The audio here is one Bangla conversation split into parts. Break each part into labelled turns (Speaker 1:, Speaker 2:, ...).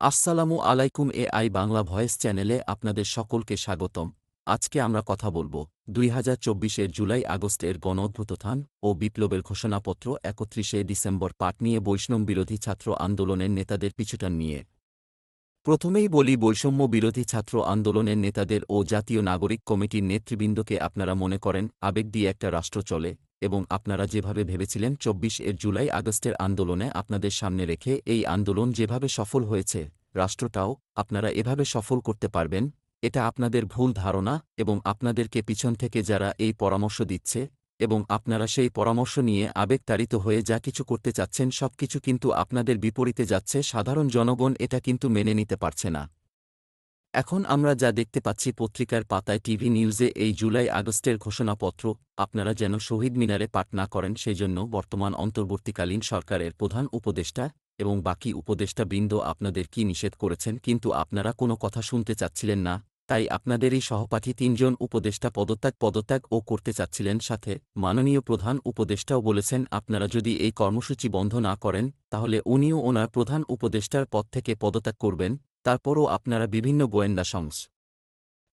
Speaker 1: আসসালামু আলাইকুম এ আই বাংলা ভয়েস চ্যানেলে আপনাদের সকলকে স্বাগতম। আজকে আমরা কথা বলব দুই হাজার চব্বিশের জুলাই আগস্টের গণঅভ্যুত্থান ও বিপ্লবের ঘোষণাপত্র একত্রিশে ডিসেম্বর পাঠ নিয়ে বৈষ্ণব বিরোধী ছাত্র আন্দোলনের নেতাদের পিছুটান নিয়ে। প্রথমেই বলি বৈষম্য বিরোধী ছাত্র আন্দোলনের নেতাদের ও জাতীয় নাগরিক কমিটির নেতৃবৃন্দকে আপনারা মনে করেন, আবেগ দিয়ে একটা রাষ্ট্র চলে। এবং আপনারা যেভাবে ভেবেছিলেন চব্বিশ এর জুলাই আগস্টের আন্দোলনে আপনাদের সামনে রেখে এই আন্দোলন যেভাবে সফল হয়েছে, রাষ্ট্রটাও আপনারা এভাবে সফল করতে পারবেন, এটা আপনাদের ভুল ধারণা এবং আপনাদেরকে পিছন থেকে যারা এই পরামর্শ দিচ্ছে এবং আপনারা সেই পরামর্শ নিয়ে আবেগতাড়িত হয়ে যা কিছু করতে চাচ্ছেন সবকিছু কিন্তু আপনাদের বিপরীতে যাচ্ছে, সাধারণ জনগণ এটা কিন্তু মেনে নিতে পারছে না। এখন আমরা যা দেখতে পাচ্ছি পত্রিকার পাতায় টিভি নিউজে এই জুলাই আগস্টের ঘোষণাপত্র, আপনারা যেন শহীদ মিনারে পাঠ না করেন সেজন্য বর্তমান অন্তর্বর্তীকালীন সরকারের প্রধান উপদেষ্টা এবং বাকি উপদেষ্টাবৃন্দ আপনাদের কি নিষেধ করেছেন কিন্তু আপনারা কোনো কথা শুনতে চাচ্ছিলেন না, তাই আপনাদেরই সহপাঠী তিনজন উপদেষ্টা পদত্যাগ পদত্যাগ ও করতে চাচ্ছিলেন সাথে মাননীয় প্রধান উপদেষ্টাও বলেছেন, আপনারা যদি এই কর্মসূচি বন্ধ না করেন, তাহলে উনিও ওনার প্রধান উপদেষ্টার পদ থেকে পদত্যাগ করবেন। তারপরও আপনারা বিভিন্ন গোয়েন্দা সংস,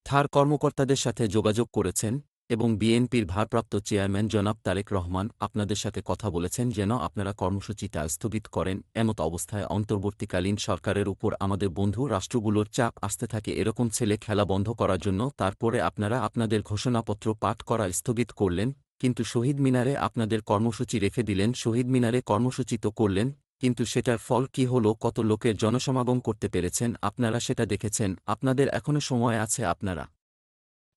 Speaker 1: থার কর্মকর্তাদের সাথে যোগাযোগ করেছেন এবং বিএনপির ভারপ্রাপ্ত চেয়ারম্যান জনাব তারেক রহমান আপনাদের সাথে কথা বলেছেন যেন আপনারা কর্মসূচিটা স্থগিত করেন। এমত অবস্থায় অন্তর্বর্তীকালীন সরকারের উপর আমাদের বন্ধু রাষ্ট্রগুলোর চাপ আসতে থাকে। এরকম ছেলে খেলা বন্ধ করার জন্য তারপরে আপনারা আপনাদের ঘোষণাপত্র পাঠ করা স্থগিত করলেন, কিন্তু শহীদ মিনারে আপনাদের কর্মসূচি রেখে দিলেন। শহীদ মিনারে কর্মসূচি তো করলেন কিন্তু সেটার ফল কি হলো, কত লোকের জনসমাগম করতে পেরেছেন, আপনারা সেটা দেখেছেন, আপনাদের এখনও সময় আছে আপনারা।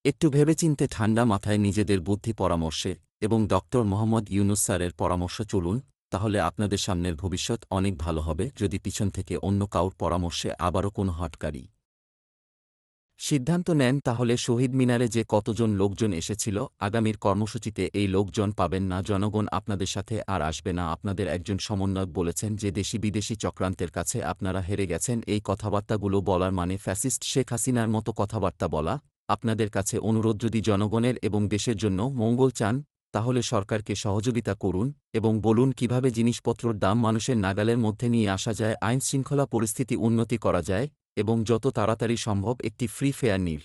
Speaker 1: একটু ভেবেচিন্তে ঠান্ডা মাথায় নিজেদের বুদ্ধি পরামর্শে এবং ডক্টর মোহাম্মদ ইউনুস স্যারের পরামর্শ চলুন, তাহলে আপনাদের সামনের ভবিষ্যৎ অনেক ভালো হবে, যদি পিছন থেকে অন্য কাউর পরামর্শে আবারও কোনো হটকারী সিদ্ধান্ত নেন তাহলে শহীদ মিনারে যে কতজন লোকজন এসেছিল, আগামীর কর্মসূচিতে এই লোকজন পাবেন না। জনগণ আপনাদের সাথে আর আসবে না। আপনাদের একজন সমন্বয়ক বলেছেন যে দেশি বিদেশি চক্রান্তের কাছে আপনারা হেরে গেছেন। এই কথাবার্তাগুলো বলার মানে ফ্যাসিস্ট শেখ হাসিনার মতো কথাবার্তা বলা। আপনাদের কাছে অনুরোধ, যদি জনগণের এবং দেশের জন্য মঙ্গল চান, তাহলে সরকারকে সহযোগিতা করুন এবং বলুন কীভাবে জিনিসপত্রর দাম মানুষের নাগালের মধ্যে নিয়ে আসা যায় আইন শৃঙ্খলা পরিস্থিতি উন্নতি করা যায়। এবং যত তাড়াতাড়ি সম্ভব একটি ফ্রি ফেয়ার নির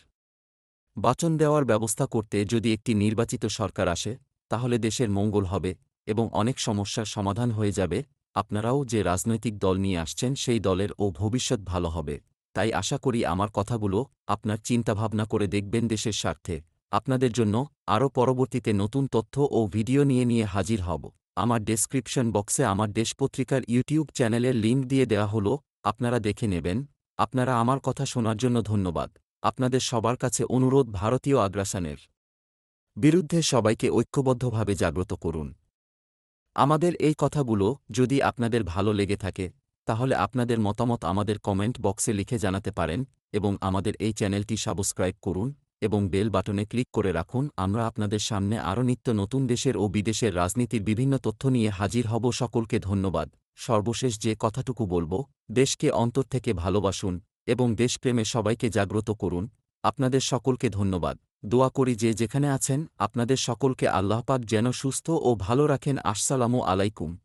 Speaker 1: বাচন দেওয়ার ব্যবস্থা করতে যদি একটি নির্বাচিত সরকার আসে, তাহলে দেশের মঙ্গল হবে এবং অনেক সমস্যার সমাধান হয়ে যাবে। আপনারাও যে রাজনৈতিক দল নিয়ে আসছেন, সেই দলের ও ভবিষ্যৎ ভালো হবে। তাই আশা করি আমার কথাগুলো আপনার চিন্তাভাবনা করে দেখবেন দেশের স্বার্থে। আপনাদের জন্য আরও পরবর্তীতে নতুন তথ্য ও ভিডিও নিয়ে নিয়ে হাজির হব। আমার ডেসক্রিপশন বক্সে আমার দেশ পত্রিকার ইউটিউব চ্যানেলের লিঙ্ক দিয়ে দেওয়া হলো, আপনারা দেখে নেবেন। আপনারা আমার কথা শোনার জন্য ধন্যবাদ। আপনাদের সবার কাছে অনুরোধ ভারতীয় আগ্রাসনের বিরুদ্ধে সবাইকে ঐক্যবদ্ধভাবে জাগ্রত করুন। আমাদের এই কথাগুলো যদি আপনাদের ভালো লেগে থাকে, তাহলে আপনাদের মতামত আমাদের কমেন্ট বক্সে লিখে জানাতে পারেন এবং আমাদের এই চ্যানেলটি সাবস্ক্রাইব করুন এবং বেল বাটনে ক্লিক করে রাখুন। আমরা আপনাদের সামনে আরও নিত্য নতুন দেশের ও বিদেশের রাজনীতির বিভিন্ন তথ্য নিয়ে হাজির হব। সকলকে ধন্যবাদ। সর্বশেষ যে কথাটুকু বলব, দেশকে অন্তর থেকে ভালোবাসুন এবং দেশপ্রেমে সবাইকে জাগ্রত করুন। আপনাদের সকলকে ধন্যবাদ। দোয়া করি যে যেখানে আছেন, আপনাদের সকলকে আল্লাহপাক যেন সুস্থ ও ভালো রাখেন। আসসালামু আলাইকুম।